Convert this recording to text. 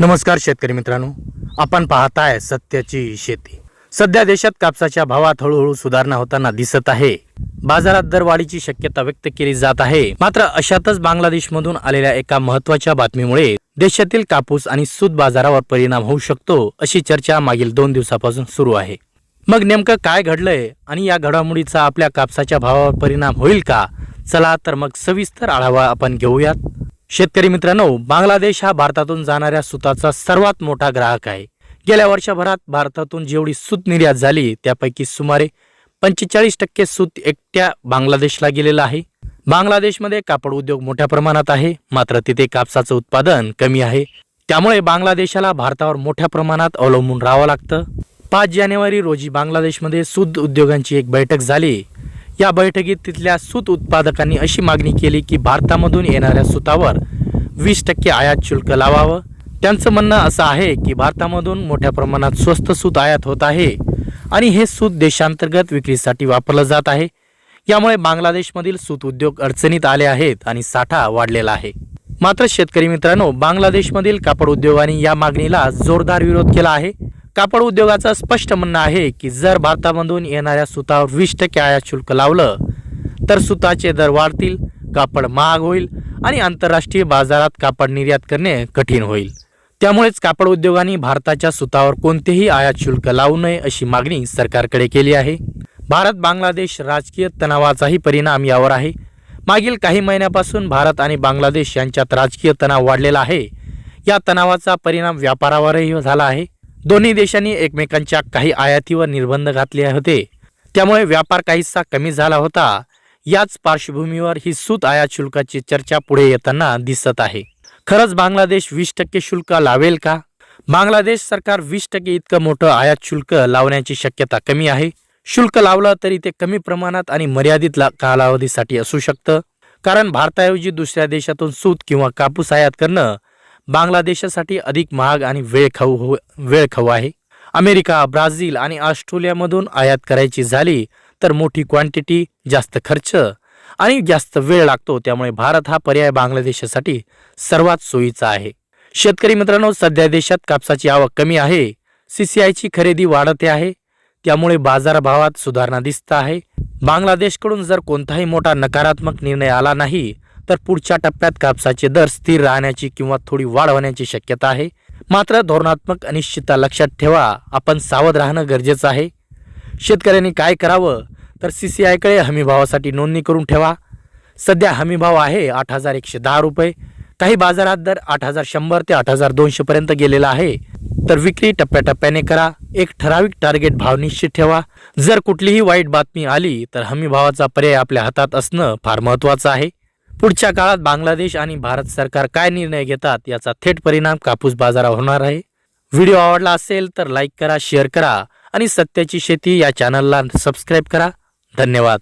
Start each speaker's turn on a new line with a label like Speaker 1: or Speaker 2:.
Speaker 1: नमस्कार शेतकरी मित्रांनो आपण पाहताय सत्याची शेती. सध्या देशात कापसाच्या भावात हळूहळू सुधारणा होताना दिसत आहे. बाजारात दरवाढीची शक्यता व्यक्त केली जात आहे. मात्र अशातच बांगलादेशमधून आलेल्या एका महत्त्वाच्या बातमीमुळे देशातील कापूस आणि सूत बाजारावर परिणाम होऊ शकतो अशी चर्चा मागील दोन दिवसापासून सुरू आहे. मग नेमकं काय घडलंय आणि या घडामोडीचा आपल्या कापसाच्या भावावर परिणाम होईल का? चला तर मग सविस्तर आढावा आपण घेऊयात. शेतकरी मित्रांनो बांगलादेश हा भारतातून जाणाऱ्या सुताचा सर्वात मोठा ग्राहक आहे. गेल्या वर्षभरात भारतातून जेवढी सूत निर्यात झाली त्यापैकी सुमारे पंचेचाळीस टक्के सूत एकट्या बांगलादेशला गेलेलं आहे. बांगलादेशमध्ये कापड उद्योग मोठ्या प्रमाणात आहे मात्र तिथे कापसाचं उत्पादन कमी आहे. त्यामुळे बांगलादेशाला भारतावर मोठ्या प्रमाणात अवलंबून राहावं लागतं. पाच जानेवारी रोजी बांगलादेशमध्ये सूत उद्योगांची एक बैठक झाली. या बैठकीत तिथल्या सूत उत्पादकांनी अशी मागणी केली की भारतामधून येणाऱ्या सुतावर वीस टक्के आयात शुल्क लावावं. त्यांचं म्हणणं असं आहे की भारतामधून मोठ्या प्रमाणात स्वस्त सूत आयात होत आहे आणि हे सूत देशांतर्गत विक्रीसाठी वापरलं जात आहे. यामुळे बांगलादेशमधील सूत उद्योग अडचणीत आले आहेत आणि साठा वाढलेला आहे. मात्र शेतकरी मित्रांनो बांगलादेशमधील कापड उद्योगाने या मागणीला जोरदार विरोध केला आहे. कापड उद्योगाचं स्पष्ट म्हणणं आहे की जर भारतामधून येणाऱ्या सुतावर वीस टक्के आयात शुल्क लावलं तर सुताचे दर वाढतील कापड महाग होईल आणि आंतरराष्ट्रीय बाजारात कापड निर्यात करणे कठीण होईल. त्यामुळेच कापड उद्योगांनी भारताच्या सुतावर कोणतेही आयात शुल्क लावू नये अशी मागणी सरकारकडे केली आहे. भारत बांगलादेश राजकीय तणावाचाही परिणाम यावर आहे. मागील काही महिन्यापासून भारत आणि बांगलादेश यांच्यात राजकीय तणाव वाढलेला आहे. या तणावाचा परिणाम व्यापारावरही झाला आहे. दोन्ही देशांनी एकमेकांच्या काही आयातीवर निर्बंध घातले होते. त्यामुळे व्यापार काहीसा कमी झाला होता. याच पार्श्वभूमीवर ही सूत आयात शुल्काची चर्चा पुढे येताना दिसत आहे. खरंच बांगलादेश वीस टक्के शुल्क लावेल का? बांगलादेश सरकार वीस टक्के इतकं मोठं आयात शुल्क लावण्याची शक्यता कमी आहे. शुल्क लावलं तरी ते कमी प्रमाणात आणि मर्यादित कालावधीसाठी असू शकतं. कारण भारताऐवजी दुसऱ्या देशातून सूत किंवा कापूस आयात करणं बांगलादेशासाठी अधिक महाग आणि वेळ खाऊ हो वेळ खाऊ आहे. अमेरिका ब्राझील आणि ऑस्ट्रेलियामधून आयात करायची झाली तर मोठी क्वांटिटी जास्त खर्च आणि जास्त वेळ लागतो त्यामुळे भारत हा पर्याय बांगलादेशासाठी सर्वात सोयीचा आहे. शेतकरी मित्रांनो सध्या देशात कापसाची आवक कमी आहे सीसीआयची खरेदी वाढते आहे त्यामुळे बाजारभावात सुधारणा दिसत आहे. बांगलादेशकडून जर कोणताही मोठा नकारात्मक निर्णय आला नाही तर पुढच्या टप्प्यात कापसाचे दर स्थिर राहण्याची किंवा थोडी वाढ होण्याची शक्यता आहे. मात्र धोरणात्मक अनिश्चितता लक्षात ठेवा आपण सावध राहणं गरजेचं आहे. शेतकऱ्यांनी काय करावं तर सी सी आयकडे हमीभावासाठी नोंदणी करून ठेवा. सध्या हमीभाव आहे आठ हजार एकशे दहा रुपये. काही बाजारात दर आठ हजार शंभर ते आठ हजार दोनशे पर्यंत गेलेला आहे. तर विक्री टप्प्याटप्प्याने करा. एक ठराविक टार्गेट भाव निश्चित ठेवा. जर कुठलीही वाईट बातमी आली तर हमीभावाचा पर्याय आपल्या हातात असणं फार महत्त्वाचं आहे. पुढच्या काळात बांगलादेश आणि भारत सरकार काय निर्णय घेतात याचा थेट परिणाम कापूस बाजारावर होणार आहे. व्हिडिओ आवडला असेल तर लाईक करा शेअर करा आणि सत्याची शेती या चॅनलला सबस्क्राईब करा. धन्यवाद.